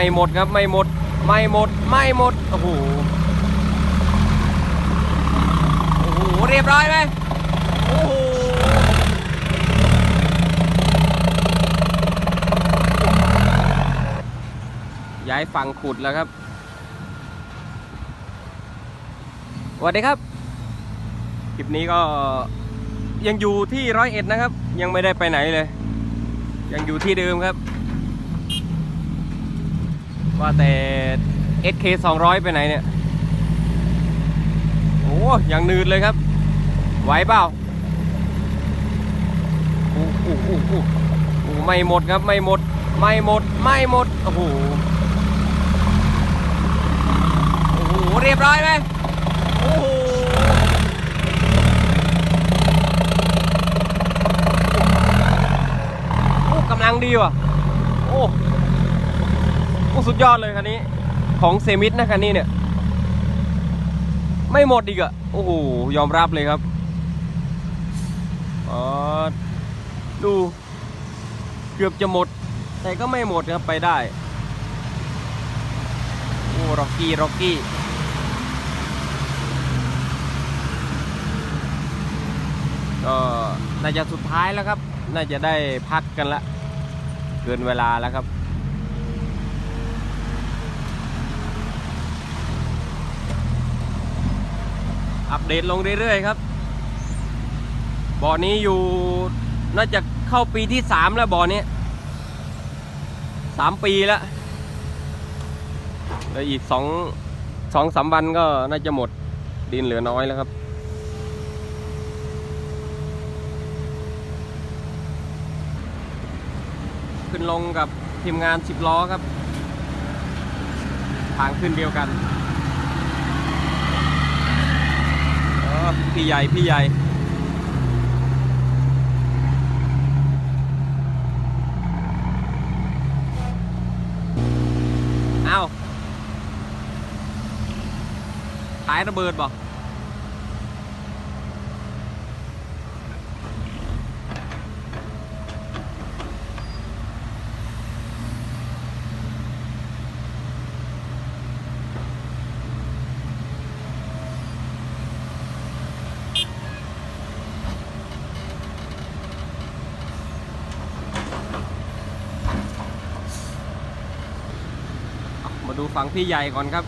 ไม่หมดครับไม่หมด ไม่หมด ไม่หมด โอ้โห โอ้โห เรียบร้อยไหมโอ้โหย้ายฝั่งขุดแล้วครับสวัสดีครับ คลิปนี้ก็ยังอยู่ที่ร้อยเอ็ดนะครับ ยังไม่ได้ไปไหนเลย ยังอยู่ที่เดิมครับ ว่าแต่ SK 200 ไปไหนเนี่ย โอ้ยังนืดเลยครับ ไหวเปล่าโอ้โหโอ้โหโอ้โหไม่หมดครับ ไม่หมด ไม่หมด ไม่หมด โอ้โห โอ้โห เรียบร้อยไหมโอ้โหโอ้กำลังดีว่ะ โอ้ อ้สุดยอดเลยคันนี้ ของเซมิธนะคันนี้เนี่ย ไม่หมดอีกอะโอ้โห ยอมรับเลยครับออดูเกือบจะหมด แต่ก็ไม่หมดครับไปได้ โอ้ร็อกกี้ร็อกกี้ก็น่าจะสุดท้ายแล้วครับ น่าจะได้พักกันละ เกินเวลาแล้วครับ อัปเดตลงเรื่อยๆครับ บ่อนี้อยู่น่าจะเข้าปีที่สามแล้วบ่อนี้สามปีแล้วแล้วอีกสองสองสามวันก็น่าจะหมดดินเหลือน้อยแล้วครับขึ้นลงกับทีมงานสิบล้อครับ ทางขึ้นเดียวกันเออ พี่ใหญ่ พี่ใหญ่ เอาท้ายระเบิดบ่ ฝั่งพี่ใหญ่ก่อนครับ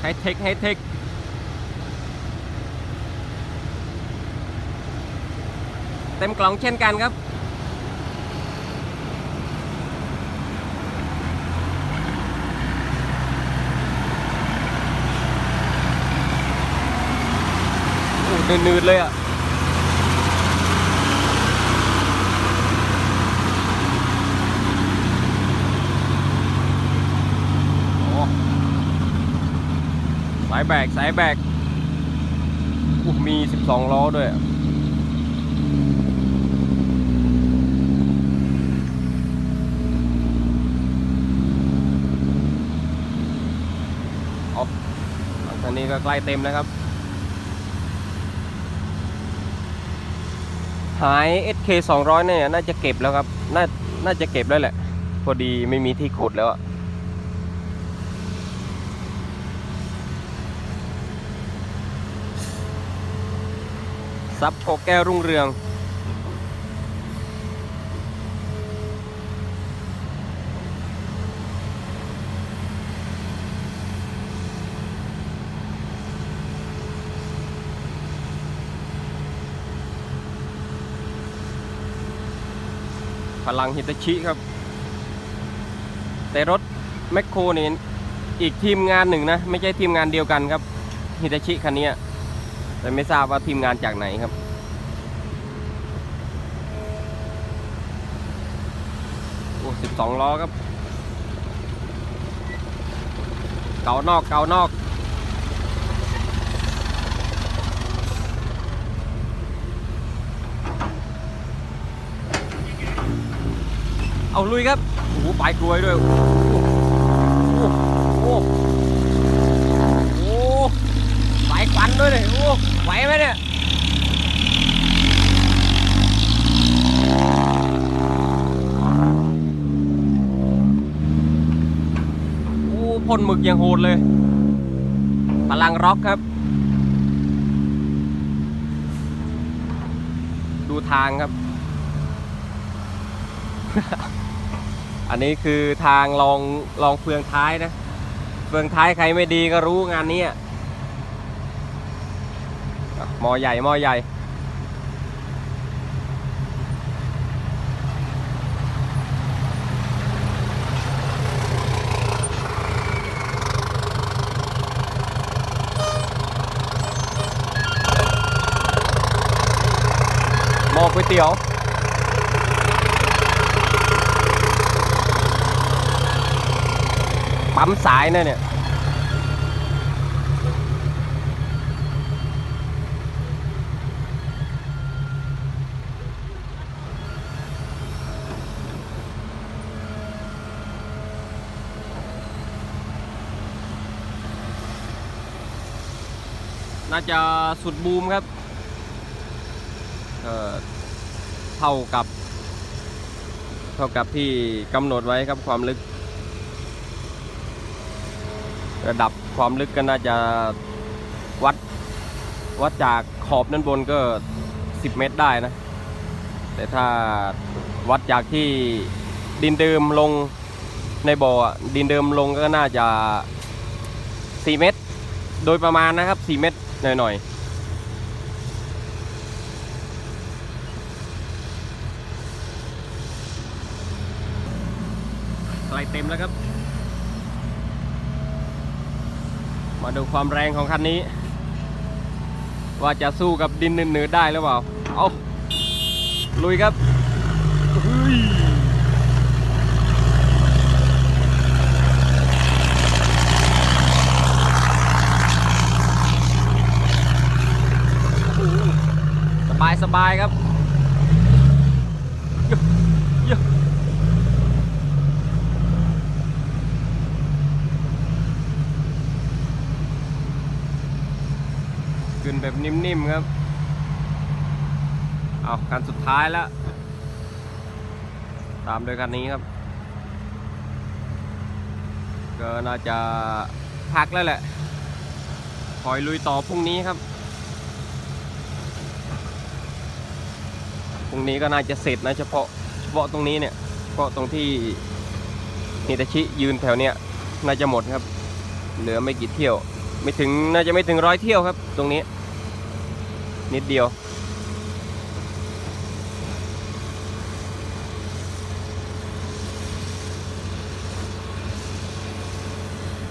ไฮเทคไฮเทคเต็มกล่องเช่นกันครับ โอ้เนืดๆเลยอะายแบกสายแบกอุ๊ยมี 12 ล้อด้วยอะเอาทางนี้ก็ใกล้เต็มแล้วครับ หาย SK 200 เนี่ย น่าจะเก็บแล้วครับ น่า น่าจะเก็บแล้วแหละ พอดีไม่มีที่ขุดแล้วอะ ซับโอแก้วรุ่งเรือง พลังฮิตาชิครับ แต่รถแมคโครนี่อีกทีมงานหนึ่งนะ ไม่ใช่ทีมงานเดียวกันครับฮิตาชิคันนี้ แต่ไม่ทราบว่าทีมงานจากไหนครับ โอ้สิบสองล้อครับ เก่านอกเก่านอกเอาลุยครับ โอ้โหปลายกลวยด้วย โอ้โหโอ้โหโอ้โหปลายควันด้วยเลยโอ้โห ไหวไหมเนี่ยโพ่นหมึกอย่างโหดเลยพลังร็อกครับ ดูทางครับ อันนี้คือทางลองลองเฟืองท้ายนะ เฟืองท้ายใครไม่ดีก็รู้งานนี้ มอใหญ่มอใหญ่ มอก๋วยเตี๋ยวปั๊มสายนะเนี่ย น่าจะสุดบูมครับเเท่ากับ เท่ากับที่กำหนดไว้ครับความลึก ระดับความลึกก็น่าจะวัดวัดจากขอบด้านบนก็ 10 เมตรได้นะ แต่ถ้าวัดจากที่ดินเดิมลงในบ่อดินเดิมลงก็น่าจะ 4 เมตร โดยประมาณนะครับ 4 เมตร หน่อยๆใกล้เต็มแล้วครับ มาดูความแรงของคันนี้ ว่าจะสู้กับดินหนืดๆได้หรือเปล่า เอาลุยครับเฮ้ยโอ้โห สบายครับขึ้นแบบนิ่มๆครับ เอาคันสุดท้ายแล้ว ตามโดยคันนี้ครับ ก็น่าจะพักแล้วแหละคอยลุยต่อพรุ่งนี้ครับ รงนี้ก็น่าจะเสร็จนะเฉพาะเฉพาะตรงนี้เนี่ยเฉพาะตรงที่นิตาชิยืนแถวเนี้ยน่าจะหมดครับ เหลือไม่กี่เที่ยว ไม่ถึงน่าจะไม่ถึงร้อยเที่ยวครับ ตรงนี้ นิดเดียว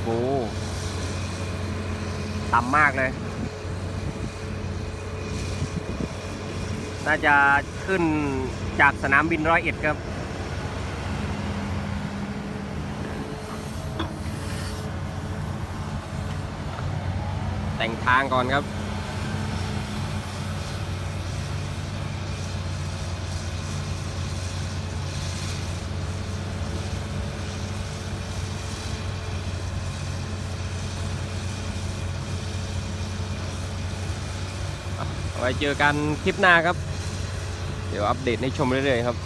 โอ้ต่ำมากเลย น่าจะขึ้นจากสนามบินร้อยเอ็ดครับ แต่งทางก่อนครับไว้เจอกันคลิปหน้าครับ ดี๋ยวอัปเดตให้ชมเรื่อยๆครับ